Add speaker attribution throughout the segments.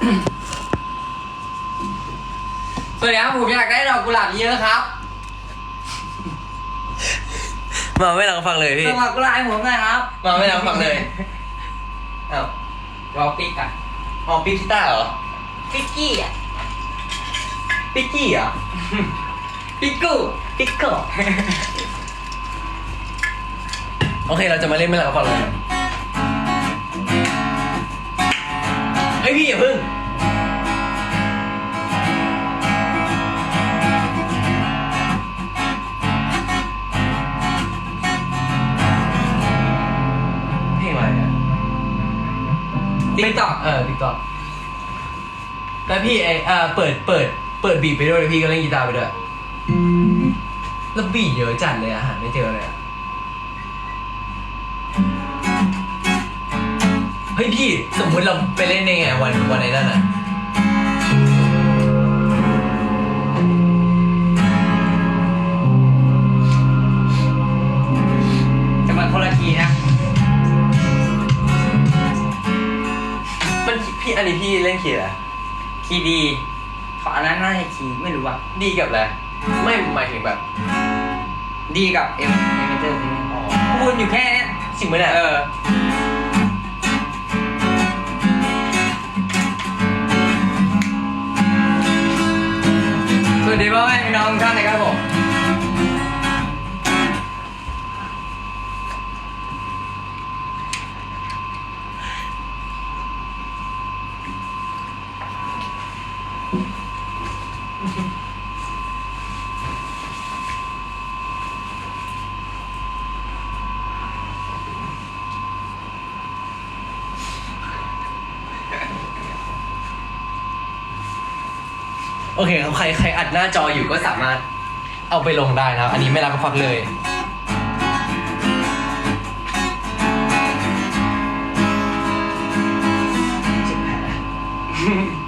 Speaker 1: สวัสดีครับผมอยากได้ดอกกุหลาบเยอะครับ
Speaker 2: มาไม่ลองฟังเลยพี่
Speaker 1: ส่งดอกกุหลาบให้ผมหน่อยครับ
Speaker 2: มาไม่ลองฟังเลยอ้าว
Speaker 1: รอปิ๊กอะ
Speaker 2: อ๋อปิกกีตาร์เหรอ
Speaker 1: ปิ๊กกี้อะ
Speaker 2: ปิกกี้เหรอ
Speaker 1: ปิ๊กกู
Speaker 2: ปิกโกโอเคเราจะมาเล่นไม่ลองฟังเลยเฮ้ยพี่อย่าพึ่งเพล
Speaker 1: ติ๊กต็อก
Speaker 2: เออติ๊กต็อกแล้วพี่ไอเอ่อเปิดเปิดเปิดบีทไปด้วยแล้วพี่ก็เล่นกีตาร์ไปด้วยแล้วบีทเยอะจัดเลยอะหาไม่เจอเลยอะเฮ้ยพี่สมมุติเราไปเล่นในไงวันวันไหนนั่นอะ
Speaker 1: จะมาคนละทีนะ
Speaker 2: อันนี้พี่เล่นคีย์อะไร
Speaker 1: คีย์ดีขออันนั้นน่าจะคีย์ไม่รู้อะ
Speaker 2: ดีกับอะไรไม่หมายถึงแบบ
Speaker 1: ดีกับเอ็มเอ็มเจอร์พูดอยู่แค่เนี้ย
Speaker 2: จริงไหมเนี่ย
Speaker 1: เออสวัสดีพ่อแม่พี่น้องทุกท่านนะครับผม
Speaker 2: โอเคครับใครใครอัดหน้าจออยู่ก็สามารถเอาไปลงได้นะครับ อันนี้ไม่รับก็ฟักเลย
Speaker 1: เ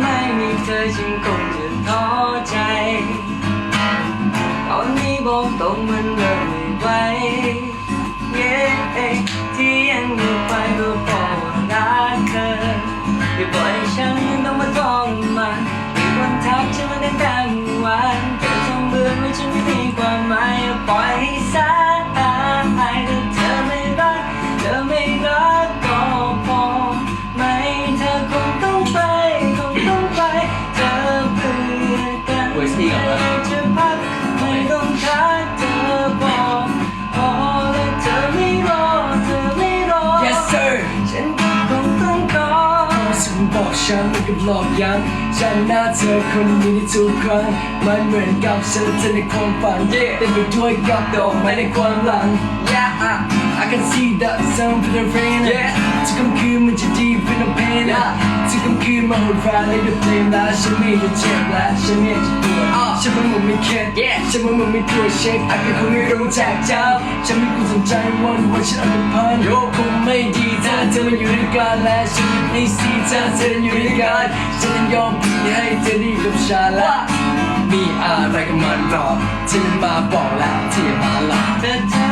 Speaker 1: ไม่มีเธอฉันคงจะท้อใจ ตอนนี้บอกตรงมันเริ่มไม่ไหวเย้ที่ยังอยู่ไปก็เพราะว่ารักเธออย่าปล่อยฉันต้องมาท้องมันมีคนทักฉันมาตั้งแต่เมื่อวานเธอทำเบื่อว่าฉันไม่มีความหมายอย่าปล่อยให้สาย อกฉัน
Speaker 2: ไม่กับหลอกย้ำฉันหน้าเธอคนนี้ในทุกครั้งมันเหมือนกับฉันและเธอในความฝันเต็มไปด้วยกับดอกไม้ในความหลัง
Speaker 1: yeah uh,
Speaker 2: I can see the sun for the rain
Speaker 1: Yeah
Speaker 2: ทุกคำคืนมันจะ deep in the pain
Speaker 1: Yeah
Speaker 2: ทุกคำคืนมันโหดร้ายเลยด้วยเพลงและฉันไม่จะเจ็บและฉันไม่จะปวด
Speaker 1: อะ
Speaker 2: ฉันมันมันไม่เข็ด
Speaker 1: Yeah
Speaker 2: ฉันมันมันไม่กลัวเช็คอาจจะคงไม่รู้จักเจ้าฉันไม่ควรสนใจวันว่าฉันอันพันคงไม่ดีถ้าเธอมาอยู่ด้วยกันและฉันไม่สีถ้าเธออยู่ด้วยกันฉันจะยอมพีให้เธอได้กับฉันละมีอะไรกับมันหรอกฉันมาบอกแล้วที่มาหลอก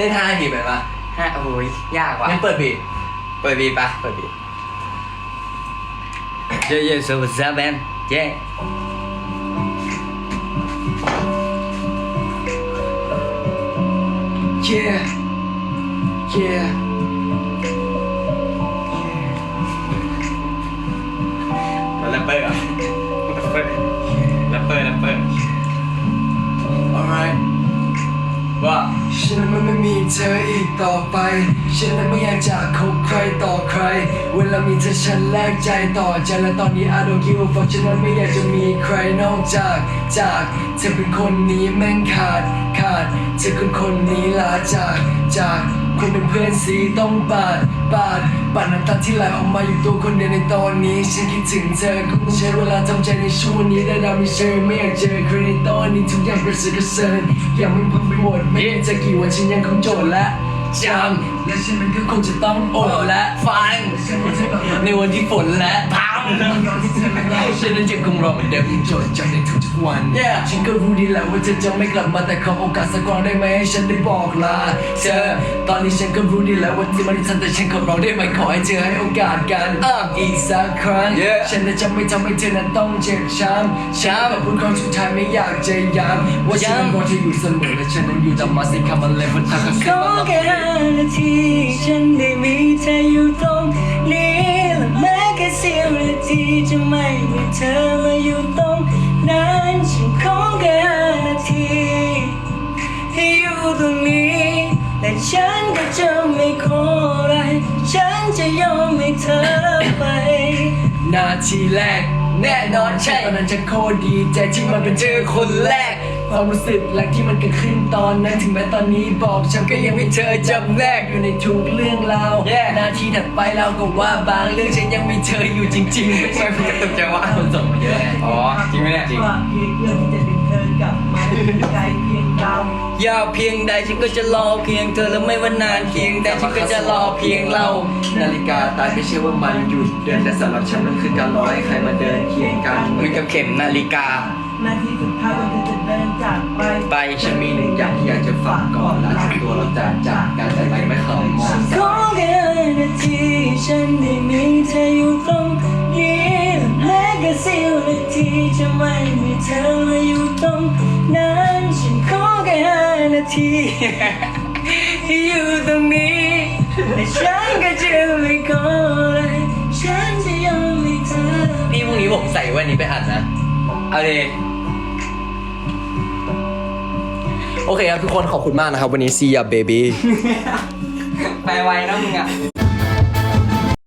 Speaker 1: เล่นท่า
Speaker 2: ให้ผีไปปะ
Speaker 1: ฮะโอ้ยยากว่ะ
Speaker 2: งั้นเปิดบี
Speaker 1: เปิดบีปะ
Speaker 2: เปิดบี
Speaker 1: เย้เย้ so what's up man yeah
Speaker 2: yeah yeah
Speaker 1: แรปเปอร์เหรอแรปเปอร์แรปเปอร์แรปเปอร์
Speaker 2: alright
Speaker 1: ว่า
Speaker 2: Shh. ฉันนั้นมันไม่มี เธออีกต่อไป ฉันนั้นไม่อยากจะคบใครต่อใคร เวลามีเธอฉันแลกใจต่อใจและตอนนี้ I don't give a fuck ฉันนั้นไม่อยากจะมีใครนอกจาก จากเธอเป็นคนนี้แม่งขาดขาดเธอเป็นคนนี้ลาจากจากคนเป็นเพื่อนสีต้องปาด ปาดปาดน้ำตาที่ไหลออกมาอยู่ตัวคนเดียวในตอนนี้ ฉันคิดถึงเธอคงต้องใช้เวลาทำใจในช่วงนี้ได้ดามีเธอไม่อยากเจอใครในตอนนี้ทุกอย่างกระเสือกกระเซิน อย่างมันพังไปหมดไม่จะกี่วันฉันยังคงโจทย์และ จำและฉันมันก็คงจะต้องอดและฟังในวันที่ฝนและพังฉันนั้นจะคงรอเหมือนเดิมโจทย์จำในทุกๆวัน ฉันก็รู้ดีแหละว่าเธอจะไม่กลับมาแต่ขอโอกาสสักครั้งได้ไหมให้ฉันได้บอกลาเธอตอนนี้ฉันก็รู้ดีแล้วว่าที่มันที่ฉันแต่ฉันขอร้องได้ไหมขอให้เธอให้โอกาสกันอีกสักครั้ง ฉันจะไม่ทำให้เธอนั้นต้องเจ็บช้ำช้ำพูดครั้งสุดท้ายไม่อยากจะย้ำว่าฉันนั้นรอเธออยู่เสมอและฉันนั้นอยู่ตามมาสิคำมันเลยมันทักกัน
Speaker 1: ขอแค่ห้านาทีฉันได้มีเธออยู่ตรงนี้และแม้แค่เสี้ยวนาทีจะไม่มีเธอมาอยู่ตรงนั้นฉันขอแค่ห้านาทีให้อยู่ตรงนี้และฉันก็จะไม่ขออะไร ฉันจะยอมให้เธอไป
Speaker 2: นาทีแรก แน่นอนใช่ตอนนั้นฉันโคตรดีใจที่มันเป็นเธอคนแรก ความรู้สึกแรกที่มันเกิดขึ้นตอนนั้นถึงแม้ตอนนี้บอกฉันก็ยังไม่เจอจำแนกอยู่ในทุกเรื่องราวนาทีถัดไปเราก็ว่าบางเรื่องฉันยังมีเธออยู่จริงๆไม่ใช่เพื่อนตกใจว่าคนส่งมาเยอะ
Speaker 3: อ๋อ จริงไหมเนี่ยจริง
Speaker 4: ว่าเพียงเรื่องที่จะดึงเธอกลับมาไกลเพียงเรา
Speaker 1: ยาวเพียงใดฉันก็จะรอเพียงเธอและไม่ว่านานเพียงใดฉันก็จะรอเพียงเรา
Speaker 2: นาฬิกาตายไม่ใช่ว่ามันหยุดเดินแต่สำหรับฉันมันคือการรอให้ใครมาเดินเคียงกัน
Speaker 1: มือกับเข็มนาฬิกา
Speaker 4: นาทีสุดท้ายก่อนเธอจะเดินจากไป
Speaker 1: ไป
Speaker 2: ฉันมีหนึ่งอย่างที่อยากจะฝากก่อนและถึงตัวเราจะจากกันแต่ไม่เคยมอง
Speaker 1: ขอแค่นาทีฉันได้มีเธออยู่ตรงนี้และแม้แค่เสี้ยวนาทีจะไม่มีเธอมาอยู่ตรงนั้นฉันขอแค่ห้านาทีอยู่ตรงนี้และฉันก็จะไม่ขออะไรฉันจะยอมให้เธอ
Speaker 3: พี่พรุ่งนี้ผมใส่แว่นนี้ไปอัดนะเอาเลย
Speaker 5: โอเคครับทุกคนขอบคุณมากนะครับ วันนี้ซียาเบบี้
Speaker 3: ไปไวนะมึงอะ